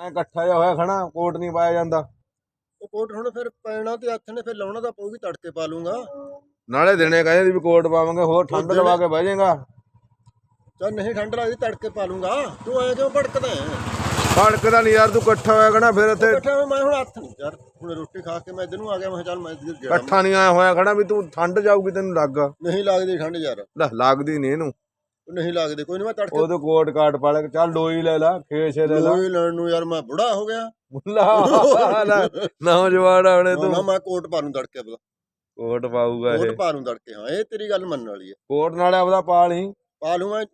ਐ ਇਕੱਠਾ ਜਿਹਾ ਹੋਇਆ ਖਣਾ ਕੋਟ ਨਹੀਂ ਪਾਇਆ ਜਾਂਦਾ। ਉਹ ਕੋਟ ਹੁਣ ਫਿਰ ਪੈਣਾ ਤੇ ਹੱਥ ਨੇ ਫਿਰ ਲਾਉਣਾ ਤਾਂ ਪਊਗੀ ਤੜਕੇ ਪਾ ਲੂੰਗਾ ਨਾਲੇ ਦਿਨੇ ਕਹਿੰਦੇ ਸੀ ਵੀ ਕੋਟ ਪਾਵਾਂਗੇ ਹੋਰ ਠੰਡ ਲਵਾ ਕੇ ਬਹਿ ਜਾਏਗਾ। ਚੱਲ ਨਹੀਂ ਠੰਡ ਲੱਗਦੀ ਤੜਕੇ ਪਾ ਲੂੰਗਾ ਤੂੰ ਐ ਕਿਉਂ ਭੜਕਦਾ ਹੈ ਫੜਕਦਾ ਨਹੀਂ ਯਾਰ ਤੂੰ ਇਕੱਠਾ ਹੋਇਆ ਖਣਾ ਫਿਰ ਇੱਥੇ ਬੈਠਾ ਮੈਂ ਹੁਣ ਹੱਥ ਨਹੀਂ ਯਾਰ ਹੁਣ ਰੋਟੀ ਖਾ ਕੇ ਮੈਂ ਇੱਧਰ ਨੂੰ ਆ ਗਿਆ ਮੈਂ ਚੱਲ ਮੈਂ ਇੱਧਰ ਗਿਆ। ਇਕੱਠਾ ਨਹੀਂ ਆਇਆ ਹੋਇਆ ਖਣਾ ਵੀ ਤੂੰ ਠੰਡ ਜਾਊਗੀ ਤੈਨੂੰ ਲੱਗ। ਨਹੀਂ ਲੱਗਦੀ ਠੰਡ ਯਾਰ। ਲੱਗਦੀ ਨਹੀਂ ਇਹਨੂੰ। ਨਹੀਂ ਲੱਗਦੀ ਕੋਈ ਨਹੀਂ ਮੈਂ ਤੜਕੇ ਉਹਦੇ ਕੋਟ ਕਾਟ ਪਾ ਲੈ ਚੱਲ ਡੋਈ ਲੈ ਲਾ ਖੇਛੇ ਲੈ ਲਾ। ਲੋਈ ਲੈਣ ਨੂੰ ਯਾਰ ਮੈਂ ਬੁੜਾ ਹੋ ਗਿਆ। ਮੁੱਲਾ ਲੈ, ਨੌਜਵਾਨ ਆਉਣੇ ਨਾ ਤੂੰ। ਮੈਂ ਕੋਟ ਪਾ ਲੂੰ ਤੜਕੇ ਪਤਾ ਕੋਟ ਪਾਊਗਾ ਇਹ। ਕੋਟ ਪਾ ਲੂੰ ਤੜਕੇ ਹਾਂ ਇਹ ਤੇਰੀ ਗੱਲ ਮੰਨਣ ਵਾਲੀ ਹੈ। ਕੋਟ ਨਾਲੇ ਆਪਦਾ ਪਾ ਲਈ। ਪਾ ਲੂੰ ਮੈਂ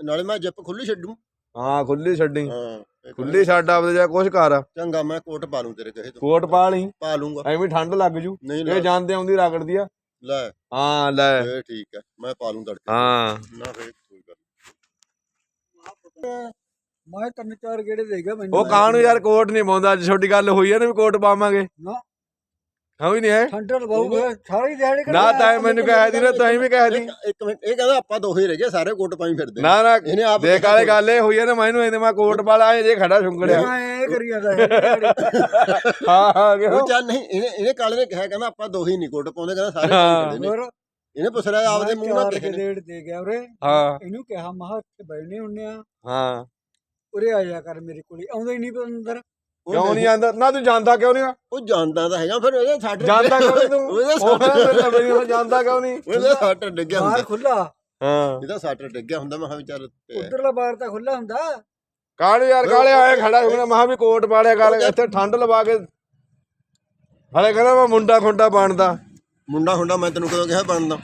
ਨਾਲੇ ਮੈਂ ਜਿੱਪ ਖੁੱਲੀ ਛੱਡੂ। ਹਾਂ ਖੁੱਲੀ ਛੱਡੀ। ਹਾਂ ਖੁੱਲੀ ਛੱਡ ਆਪਦੇ ਜਾ ਕੁਛ ਕਰ। ਚੰਗਾ ਮੈਂ ਕੋਟ ਪਾ ਲੂੰ ਤੇਰੇ ਕਹੇ ਤੋਂ। ਕੋਟ ਪਾ ਲਈ। ਪਾ ਲੂੰਗਾ। ਐਵੇਂ ਠੰਡ ਲੱਗ ਜੂ। ਨਹੀਂ ਇਹ ਜਾਂਦੇ ਆਉਂਦੀ ਰਗੜਦੀ ਆ। ਲੈ। ਹਾਂ ਲੈ। ਇਹ ਠੀਕ ਹੈ ਮੈਂ ਪਾ ਲੂੰ ਤੜਕੇ ਹਾਂ। ਨਾ ਫੇਰ ਕੋਈ ਗੱਲ ਮੈਂ ਤਿੰਨ ਚਾਰ ਗੇੜੇ ਦੇ ਗਿਆ ਮੈਨੂੰ ਉਹ ਕਾਂ। ਨੂੰ ਯਾਰ ਕੋਟ ਨਹੀਂ ਪਾਉਂਦਾ ਅੱਜ ਛੋਟੀ ਗੱਲ ਹੋਈ ਆ ਨਾ ਵੀ ਕੋਟ ਪਾਵਾਂਗੇ। ਨਾ। ਹਾਂ ਵੀ ਨਹੀਂ ਹੈ। ਠੰਡਰ ਬਾਊਗਾ ਸਾਰੀ ਦਿਹਾੜੀ ਨਾ ਤਾਂ ਇਹ ਮੈਨੂੰ ਕਹਿ ਦੀ ਨਾ ਤਾਂ ਵੀ ਕਹਿ ਦੀ ਇੱਕ ਮਿੰਟ ਇਹ ਕਹਿੰਦਾ ਆਪਾਂ ਦੋਹੇ ਰਹਿ ਗਏ ਸਾਰੇ ਕੋਟ ਪਾਈ ਫਿਰਦੇ ਨਾ ਨਾ ਇਹਨੇ ਆਪ ਦੇਖ ਵਾਲੇ ਗੱਲ ਇਹ ਹੋਈ ਆ ਨਾ ਮੈਨੂੰ ਇਹਦੇ ਮੈਂ ਕੋਟ ਵਾਲਾ ਇਹ ਜੇ ਖੜਾ ਸੁੰਗੜਿਆ। ਮੈਂ ਇਹ ਕਰੀ ਜਾਂਦਾ ਹੈ। ਹਾਂ ਹਾਂ ਕਿਉਂ? ਉਹ ਚੱਲ ਨਹੀਂ ਇਹਨੇ ਇਹਨੇ ਕਾਲੇ ਨੇ ਕਿਹਾ ਕਹਿੰਦਾ ਆਪਾਂ ਦੋਹੇ ਨਹੀਂ ਕੋਟ ਪਾਉਂਦੇ ਕਹਿੰਦਾ ਸਾਰੇ ਹਾਂ। ਫਿਰਦੇ ਨੇ। ਇਹਨੇ ਪੁੱਛ ਲਿਆ ਆਪਦੇ ਮੂੰਹ ਨਾਲ ਕਿਸੇ ਗੇੜ ਦੇ ਗਿਆ ਉਰੇ। ਹਾਂ। ਇਹਨੂੰ ਕਿਹਾ ਮਹਾ ਇੱਥੇ ਬੈਠਨੇ ਹੁੰਨੇ ਆ। ਹਾਂ। ਉਰੇ ਆ ਜਾ ਕਰ ਮੇਰੇ ਕੋਲ ਆਉਂਦਾ ਹੀ ਨਹੀਂ ਅੰਦਰ। ਕਿਉਂ ਨਹੀਂ। ਆਂਦਾ? ਨਾ ਤੂੰ ਜਾਂਦਾ ਕਿਉਂ ਨਹੀਂ? ਉਹ ਜਾਣਦਾ ਤਾਂ ਹੈਗਾ ਫਿਰ ਇਹਦੇ ਸਾਡੇ ਜਾਂਦਾ ਕਿਉਂ ਨਹੀਂ ਤੂੰ? ਉਹਦੇ ਉਹ ਕਹਿੰਦਾ ਮੇਰੀ ਉਹ ਜਾਂਦਾ ਕਿਉਂ ਨਹੀਂ? ਉਹਦੇ ਸੱਟ ਡਿੱਗਿਆ ਬਾਹਰ ਹੁੰਦਾ ਖੁੱਲਾ ਹਾਂ। ਇਹਦਾ ਸੱਟ ਡਿੱਗਿਆ ਹੁੰਦਾ ਮੈਂ ਕਿਹਾ ਵੀ ਚੱਲ ਤੇ- ਉਧਰਲਾ ਬਾਹਰ ਤਾਂ ਖੁੱਲਾ ਹੁੰਦਾ। ਕਾਲੇ ਯਾਰ ਕਾਲੇ ਆਏ ਖੜਾ ਹੋ ਗਿਆ ਮਹਾ ਵੀ ਕੋਟ ਪਾੜਿਆ ਕਾਲੇ ਇੱਥੇ ਠੰਡ ਲਵਾ ਕੇ। ਹਲੇ ਕਹਿੰਦਾ ਮੈਂ ਮੁੰਡਾ ਖੁੰਡਾ ਬਣਦਾ। ਮੁੰਡਾ ਹੁੰਦਾ ਮੈਂ ਤੈਨੂੰ ਕਦੋਂ ਕਿਹਾ ਬਣਦਾ।